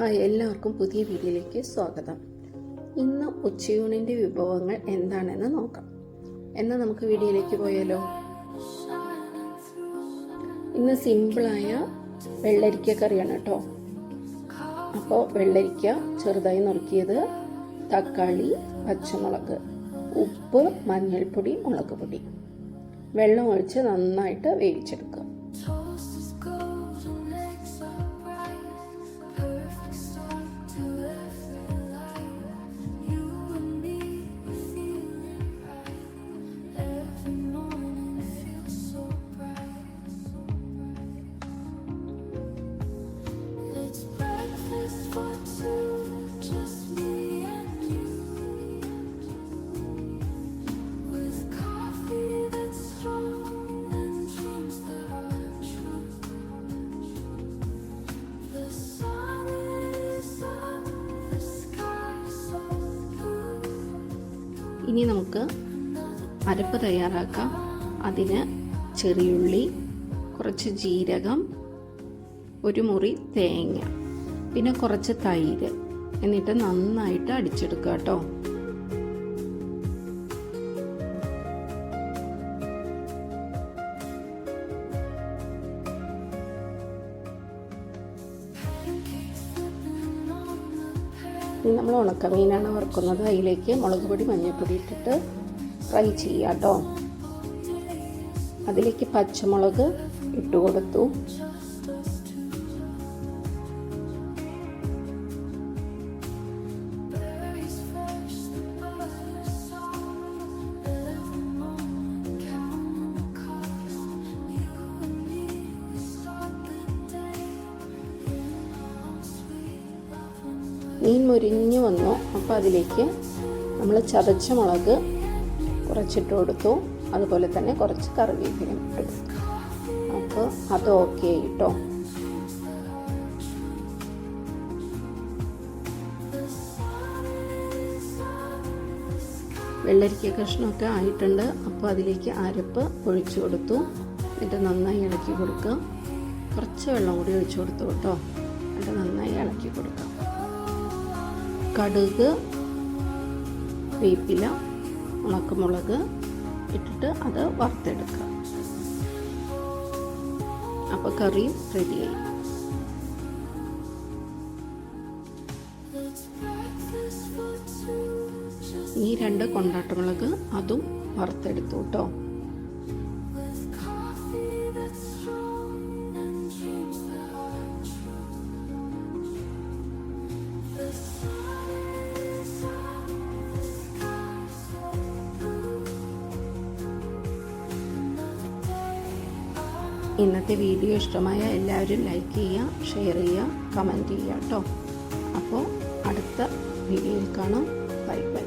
Hi എല്ലാവർക്കും പുതിയ വീഡിയോയിലേക്ക് സ്വാഗതം. ഇന്ന് ഉച്ചയൂണിന്റെ വിഭവങ്ങൾ എന്താണെന്ന് നോക്കാം. എന്നാൽ നമുക്ക് വീഡിയോയിലേക്ക് പോയാലോ? ഇന്ന് സിമ്പിളായ വെള്ളരിക്ക കറിയാണ് കേട്ടോ. അപ്പോൾ വെള്ളരിക്ക ചെറുതായി നുറുക്കിയത് തക്കാളി പച്ചമുളക് ഉപ്പ് മഞ്ഞൾപ്പൊടി മുളക് പൊടി. വെള്ളം ഒഴിച്ച് നന്നായിട്ട് വേവിച്ചെടുക്കുക. ഇനി നമുക്ക് അരപ്പ് തയ്യാറാക്കാം. അതിന് ചെറിയുള്ളി കുറച്ച് ജീരകം ഒരു മുറി തേങ്ങ പിന്നെ കുറച്ച് തൈര്. എന്നിട്ട് നന്നായിട്ട് അടിച്ചെടുക്കുക കേട്ടോ. ഇനി നമ്മൾ ഉണക്കമീനാണ് വറുക്കുന്നത്. അതിലേക്ക് മുളക് പൊടി മഞ്ഞൾപ്പൊടി ഇട്ടിട്ട് ഫ്രൈ ചെയ്യാം കേട്ടോ അതിലേക്ക് പച്ചമുളക് ഇട്ട് കൊടുത്തു മീൻ മുരിഞ്ഞു വന്നു. അപ്പോൾ അതിലേക്ക് നമ്മൾ ചതച്ച മുളക് കുറച്ചിട്ട് കൊടുത്തു. അതുപോലെ തന്നെ കുറച്ച് കറിവേപ്പില ഇട്ട്. അപ്പോൾ അത് ഓക്കെ കേട്ടോ വെള്ളരിക്ക കഷ്ണമൊക്കെ ആയിട്ടുണ്ട്. അപ്പോൾ അതിലേക്ക് അരപ്പ് ഒഴിച്ചു കൊടുത്തു. എന്നിട്ട് നന്നായി ഇളക്കി കൊടുക്കുക കുറച്ച് വെള്ളം കൂടി ഒഴിച്ചു കൊടുത്തു കേട്ടോ. എന്നിട്ട് നന്നായി ഇളക്കി കൊടുക്കുക കടുക് വേപ്പില ഉണക്കമുളക് ഇട്ടിട്ട് അത് വറുത്തെടുക്കുക. അപ്പോൾ കറിയും റെഡിയായി ഈ രണ്ട് കൊണ്ടാട്ടമുളക് അതും വറുത്തെടുത്തു കേട്ടോ. ഇന്നത്തെ വീഡിയോ ഇഷ്ടമായ എല്ലാവരും ലൈക്ക് ചെയ്യുക ഷെയർ ചെയ്യുക കമന്റ് ചെയ്യുക കേട്ടോ അപ്പോൾ അടുത്ത വീഡിയോയിൽ കാണാം. Bye bye